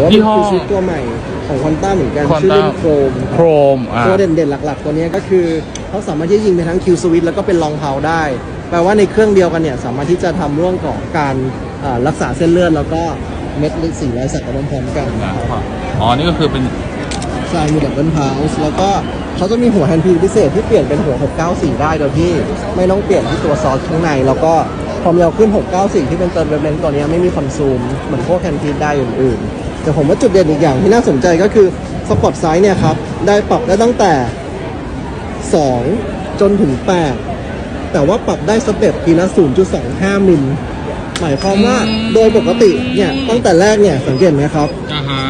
แต่ว่ายี่เป็นห้อคิวสวิตตัวใหม่ของควอนต้าเหมือนกัน Quanta ชื่อรุ่นโครมโครมอ่า ตัวเด่นๆหลักๆ ตัวเนี้ยก็คือเขาสามารถที่จะยิงไปทั้งคิวสวิตแล้วก็เป็นลองเพาได้ แปลว่าในเครื่องเดียวกันเนี่ยสามารถที่จะทำเรื่องของการเอ่อรักษาเส้นเลือดแล้วก็เม็ดเลือดสีร้อยสักกับพร้อมๆกันอ๋อ นี่ก็คือเป็น ใช่มีดับเบิลพาวส์แล้วก็เขาจะมีหัวแฮนด์พิลพิเศษที่เปลี่ยนเป็นหัว 694 ได้โดยที่ไม่ต้องเปลี่ยนที่ตัวซอสข้างใน แล้วก็ความยาวขึ้น 694 ที่เป็นเติร์นเวฟเลนตัวเนี้ยไม่มีคอนซูม เหมือนพวกแฮนด์พิลได้อื่นๆ แต่ผมว่าจุดเด่นอีกอย่างที่น่าสนใจก็คือสปอตไซส์เนี่ยครับ ได้ปรับได้ตั้งแต่ 2 จนถึง 8 แต่ว่าปรับได้สเต็ปทีละ 0.25 มิล หมายความว่าอืมโดยปกติเนี่ยตั้งแต่แรกเนี่ยสังเกตไหมครับ อ่าฮะ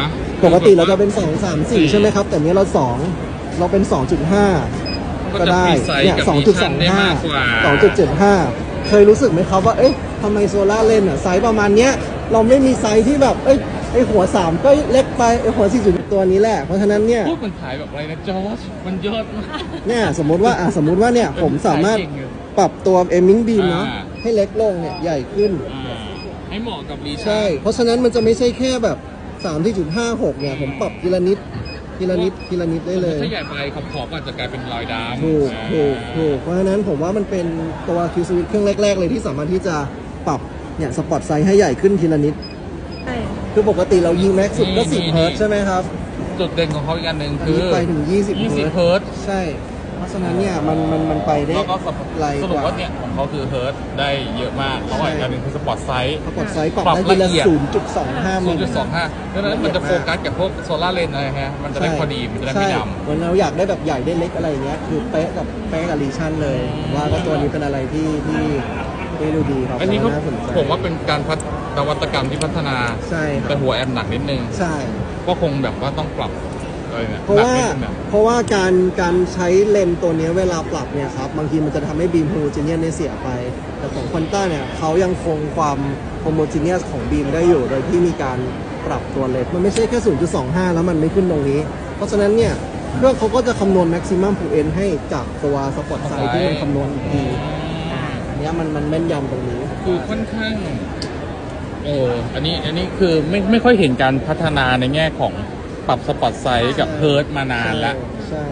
ปกติเราจะเป็น 2 3 4 ใช่ไหมครับ แต่เนี้ยเรา 2 เราเป็น 2.5 ก็ได้เนี่ย2.25 2.75 เคยรู้สึกไหมครับว่าเอ๊ะทำไมโซล่าเลนอะไซส์ประมาณเนี้ยเราไม่มีไซส์ที่แบบเอ้ย ไอหัว3ก็เล็กไปไอหัว4จุดตัวนี้แหละ เพราะฉะนั้นเนี่ยพูดมันขายแบบอะไรนะจอร์จมันยอดมาก เนี่ยสมมุติว่าอะสมมุติว่าเนี่ยผมสามารถเก่งอยู่ปรับตัวเอมิงบีมเนาะอ่า ให้เล็กลงเนี่ยใหญ่ขึ้น อ่าให้เหมาะกับรีชาใช่เพราะฉะนั้นมันจะไม่ใช่แค่แบบ3ที่จุด56เนี่ยผมปรับทีละนิดทีละนิดทีละนิดได้เลย ถ้าใหญ่ไปขอบขอบๆอาจจะกลายเป็นรอยดำถูกอ่าถูกถูกเพราะฉะนั้นผมว่ามันเป็นตัวคิวสวิตเครื่องแรก ๆ เลยที่สามารถที่จะปรับเนี่ยสปอตไซส์ให้ใหญ่ขึ้นทีละนิดใช่ คือปกติเรายิงแม็กซ์สุดก็10 เฮิร์ตซ์ใช่ไหมครับจุดเด่นของเขาอีกอันหนึ่งอันคือนี้ไปถึง 20 20เฮิร์ตซ์เฮิร์ตซ์ใช่ เพราะฉะนั้นเนี่ยมันมันมันไปได้แล้วก็สปไกลสกรุปว่า ว่าเนี่ยของเขาคือเฮิร์ตซ์ได้เยอะมากเพราะว่าอีกอันหนึ่งคือสปอร์ตไซส์สปอตไซส์ปรับปรับได้ทีละละเอียด 0.25มิล0.25ดังนั้นมันจะโฟกัสกับพวกโซลาร์เลนอะไรฮะมันจะได้พอดีมันจะได้ไม่ใช่ดำเหมือนเราอยากได้แบบใหญ่ได้เล็กอะไรอย่างเงี้ย คือเป๊ะกับเป๊ะกับรีชั่นเลย ว่าก็ตัวนี้เป็นอะไรที่ที่ที่ดูดีครับอันนี้ก็น่าสนใจผมว่าเป็นการพัฒ นวัตกรรมที่พัฒนาใช่คแต่รับหัวแอมหนักนิดนึง ใช่ ก็คงแบบว่าต้องปรับอะไรเนี่ยเพราะหนักว่านิดนึงอะเพราะว่าการการใช้เลนส์ตัวเนี้ยเวลาปรับเนี่ยครับบางทีมันจะทำให้บีมโฮโมจีเนียสเนี่ยเสียไป แต่ของคอนต้าเนี่ยเขายังคงความโฮโมจีเนียสของบีมได้อยู่ โดยที่มีการปรับตัวเลนส์มันไม่ใช่แค่ 0.25 แล้วมันไม่ขึ้นตรงนี้ เพราะฉะนั้นเนี่ยเครื่องเขาก็จะคำนวณ maximum p n ให้จากตัวสปอตไซด์ที่มันคำนวณอีกทีอันเนี้ยมันมันแม่นยำตรงนี้ คือค่อนข้าง เอออันนี้อันนี้คือไม่ไม่ค่อยเห็นการพัฒนาในแง่ของปรับสปอตไซส์กับเฮิร์ตมานานละ ใช่